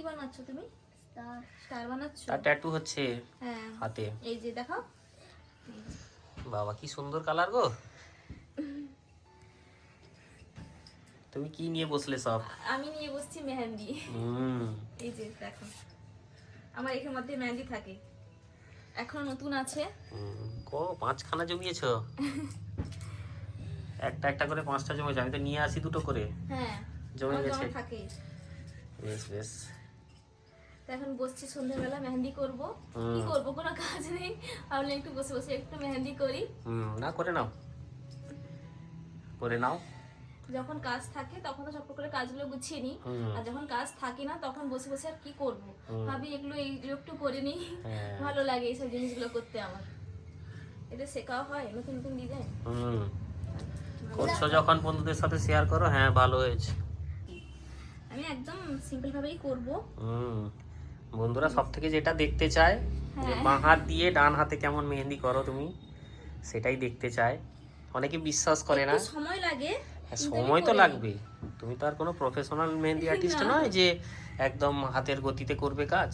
কি বানাচ্ছ তুমি? স্টার স্টার বানাচ্ছ? তার ট্যাটু হচ্ছে হ্যাঁ। হাতে। এই যে দেখো। বাবা কি সুন্দর কালার গো। তুমি কি নিয়ে বসলে সব? আমি নিয়ে বসছি মেহেন্দি। হুম। এই যে দেখো। আমার এখানের মধ্যে মেহেন্দি থাকে। এখন নতুন আছে। হুম, কো পাঁচখানা জমিয়েছ? একটা একটা করে পাঁচটা জমেছে আমি তো নিয়ে আসি দুটো করে। হ্যাঁ। জমে গেছে। থাকে বেশ বেশ। এখন বসছি সন্ধ্যাবেলা মেহেন্দি করব। কি। করব? কোনো কাজ নেই। ভাবলাম একটু বসে বসে একটু মেহেন্দি করি। না করে নাও। করে নাও। যখন কাজ থাকে তখন তো সব করে কাজগুলো গুছিয়ে নিই। আর যখন কাজ থাকে না তখন বসে বসে আর কি করব? ভাবি এগুলো এইগুলো একটু করে নিই। হ্যাঁ। ভালো লাগে এইসব জিনিসগুলো করতে আমার। এটা শেখাও হয় নতুন নতুন ডিজাইন। করছ যখন বন্ধুদের সাথে শেয়ার করো হ্যাঁ ভালো হয়েছে। আমি একদম সিম্পল ভাবেই করব। হুম। বন্ধুরা সব থেকে যেটা দেখতে চায় যে হ্যাঁ। বাঁ হাত দিয়ে ডান হাতে কেমন মেহেন্দি করো তুমি সেটাই দেখতে চায়। অনেকে বিশ্বাস করে না। সময় লাগে হ্যাঁ, সময় তো লাগবে তুমি তো আর কোনো প্রফেশনাল মেহেন্দি আর্টিস্ট নয় যে একদম হাতের গতিতে করবে কাজ।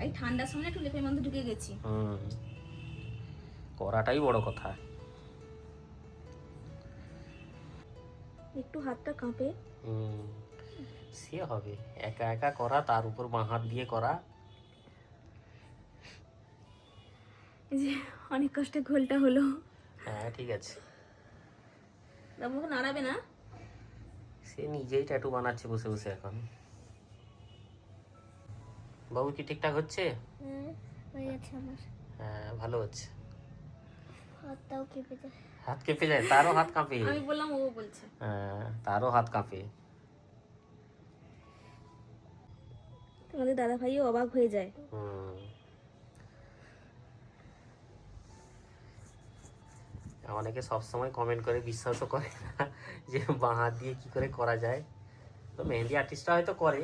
এই ঠান্ডার সময় একটু লেপের মধ্যে ঢুকে গেছি। হুম। করাটাই বড় কথা। একটু হাতটা কাঁপে। হুম সে হবে। একা একা করা তার উপর বাঁ হাত দিয়ে করা। অনেক কষ্টে ঘোলটা হলো। হ্যাঁ ঠিক আছে। আমাকে নাড়াবে না? সে নিজেই ট্যাটু বানাচ্ছে বসে বসে এখন। বাবু কি ঠিকঠাক হচ্ছে? হ্যাঁ হয়ে গেছে আমার। হ্যাঁ ভালো হচ্ছে। হাতটাও কেঁপে যায়। হাত কেঁপে যায়? তারও হাত কাঁপে। আমি বললাম ও বলছে। হ্যাঁ তারও হাত কাঁপে। তোমাদের দাদা ভাইও অবাক হয়ে যায়। হুম। অনেকে সবসময় কমেন্ট করে বিশ্বাসও করে না যে বাঁ হাত দিয়ে কি করে করা যায়। তো মেহেন্দি আর্টিস্টরা হয়তো করে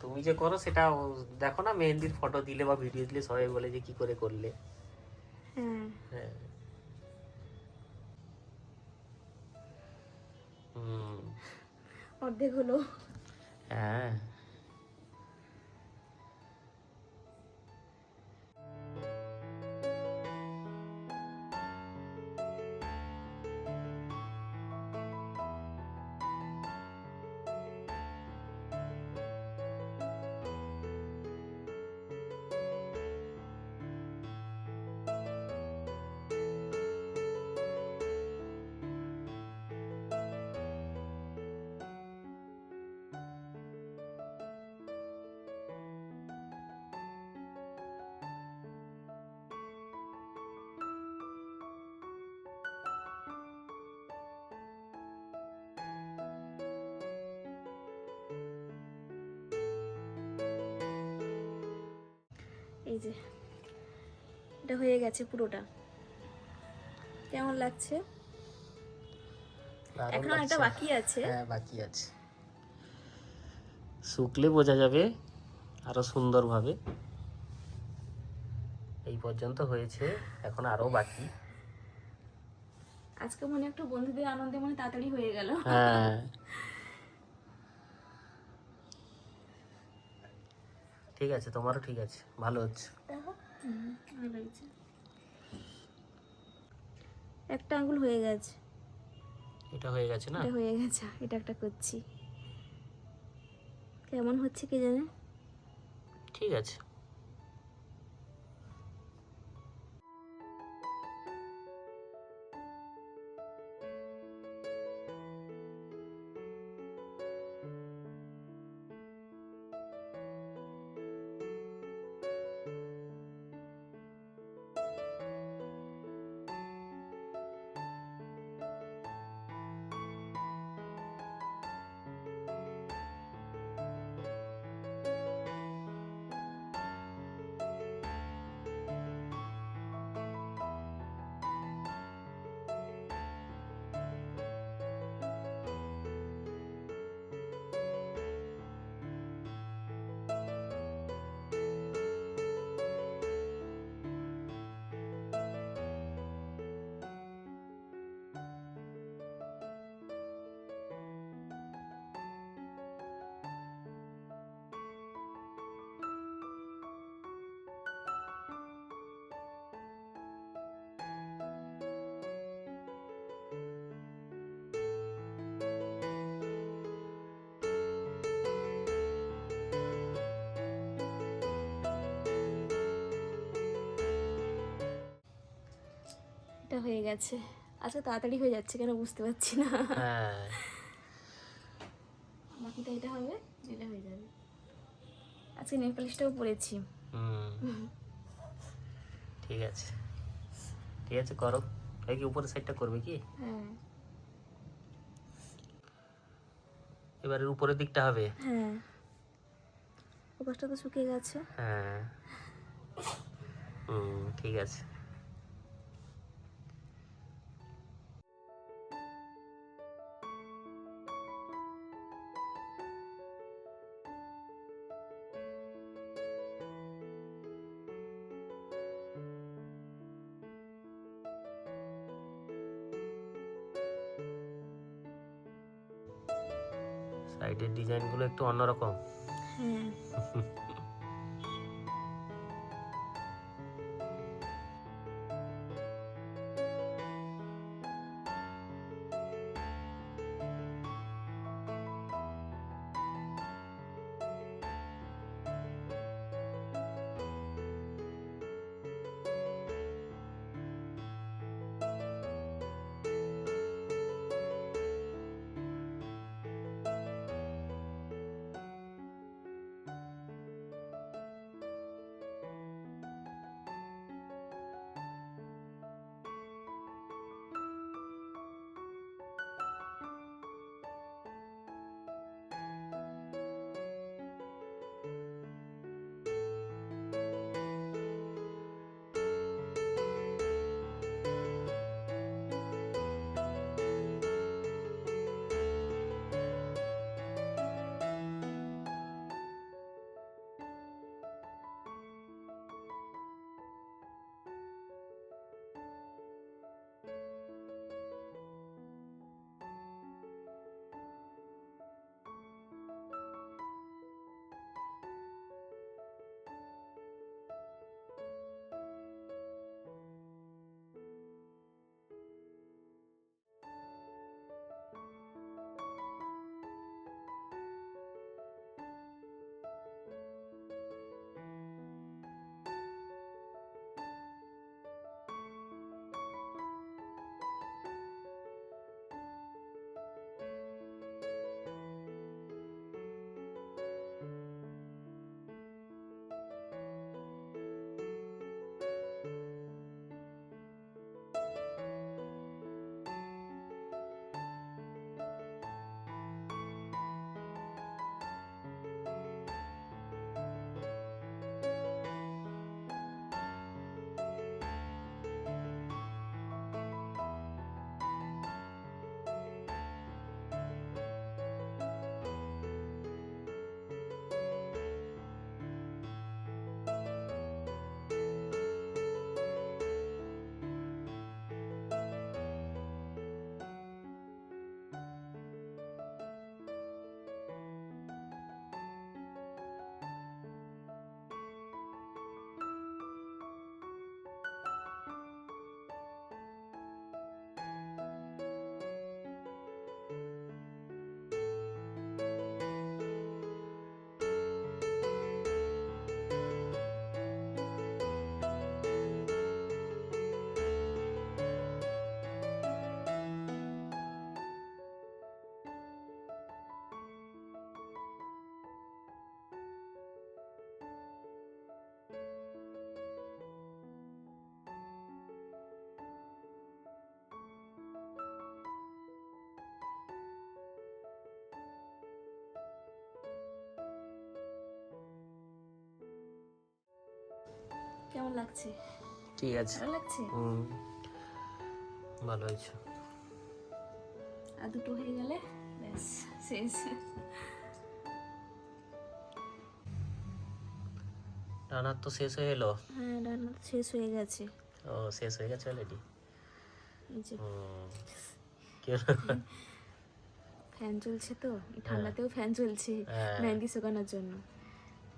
তুমি যে করো সেটা দেখো না মেহেন্দির ফটো দিলে বা ভিডিও দিলে সবাই বলে যে কি করে করলে। হ্যাঁ। হ্যাঁ। অর্ধেক হলো। হ্যাঁ। এই যে এটা হয়ে গেছে পুরোটা। কেমন লাগছে? এখন একটা বাকি আছে। হ্যাঁ বাকি আছে। শুকলে বোঝা যাবে আরও সুন্দরভাবে। এই পর্যন্ত হয়েছে এখন আরও বাকি। আজকে মনে একটু বন্ধুদের আনন্দে মনে তাড়াতাড়ি হয়ে গেল। হ্যাঁ। ঠিক আছে তোমারও ঠিক আছে ভালো হচ্ছে। একটা আঙ্গুল হয়ে গেছে। এটা হয়ে গেছে না? এটা হয়ে গেছে এটা একটা করছি। কেমন হচ্ছে কে জানে? ঠিক আছে। এটা হয়ে গেছে। আচ্ছা তাড়াতাড়ি হয়ে যাচ্ছে কেন বুঝতে পারছি না। হ্যাঁ। বাকিটা এটা হবে এটা হয়ে যাবে। আজকে নেল পালিশটাও পরেছি। হুম। ঠিক আছে। ঠিক আছে করো। এই কি উপরের সাইডটা করবে কি? হ্যাঁ। এবারে উপরের দিকটা হবে? হ্যাঁ। ওপাশটা তো শুকিয়ে গেছে। হ্যাঁ। হুম ঠিক আছে। সাইডের ডিজাইনগুলো একটু অন্যরকম। হ্যাঁ। কেমন লাগছে? ঠিক আছে। ভালো লাগছে? হুম। ভালো হয়েছে আর দুটো হয়ে গেলে? ব্যাস শেষ। রান্নার তো শেষ হয়ে এলো? হ্যাঁ রান্না তো শেষ হয়ে গেছে। ও শেষ হয়ে গেছে অলরেডি? ফ্যান চলছে তো ঠান্ডাতেও ফ্যান চলছে হ্যাঁ। মেহেন্দি শুকানোর জন্য।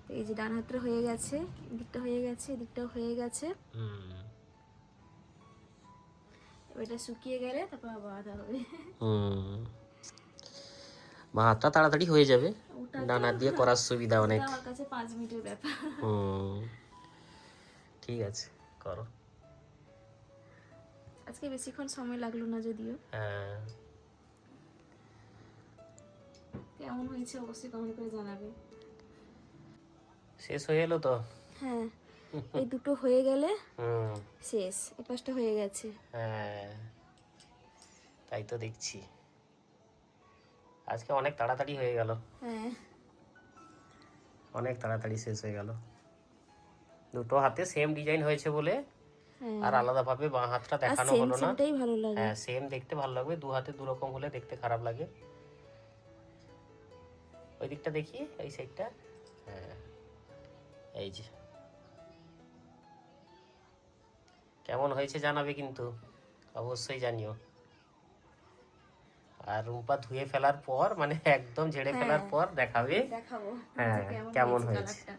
তো এই যে ডান হাতটা হয়ে গেছে এদিকটা হয়ে গেছে এদিকটাও হয়ে গেছে। এটা শুকিয়ে গেলে তারপর আবার হবে। হুম। ভাতটা তাড়াতাড়ি হয়ে যাবে। ডানা দিয়ে করার সুবিধা অনেক। আমার কাছে পাঁচ মিনিটের ব্যাপার। হুম। ঠিক আছে করো। আজকে বেশিক্ষণ সময় লাগল না যদিও। হ্যাঁ। কেমন হয়েছে অবশ্যই কমেন্ট করে জানাবে। শেষ হয়ে এলো তো? হ্যাঁ এই দুটো হয়ে গেলে হুম। শেষ পাশটা হয়ে গেছে। হ্যাঁ তাই তো দেখছি। আজকে অনেক তাড়াতাড়ি হয়ে গেল। হ্যাঁ। অনেক তাড়াতাড়ি শেষ হয়ে গেল। দুটো হাতে সেম ডিজাইন হয়েছে বলে হ্যাঁ। আর আলাদাভাবে বাঁ হাতটা দেখানো হলো না। সেমটাই ভালো লাগে। হ্যাঁ সেম দেখতে ভালো লাগবে দু হাতে দু রকম হলে দেখতে খারাপ লাগে। ওই দিকটা দেখি এই সাইডটা হ্যাঁ। এই যে। কেমন হয়েছে জানাবে কিন্তু অবশ্যই জানিও। আর রুম্পা ধুয়ে ফেলার পর মানে একদম ঝেড়ে ফেলার হ্যাঁ। পর দেখাবে। হ্যাঁ, কেমন হয়েছে।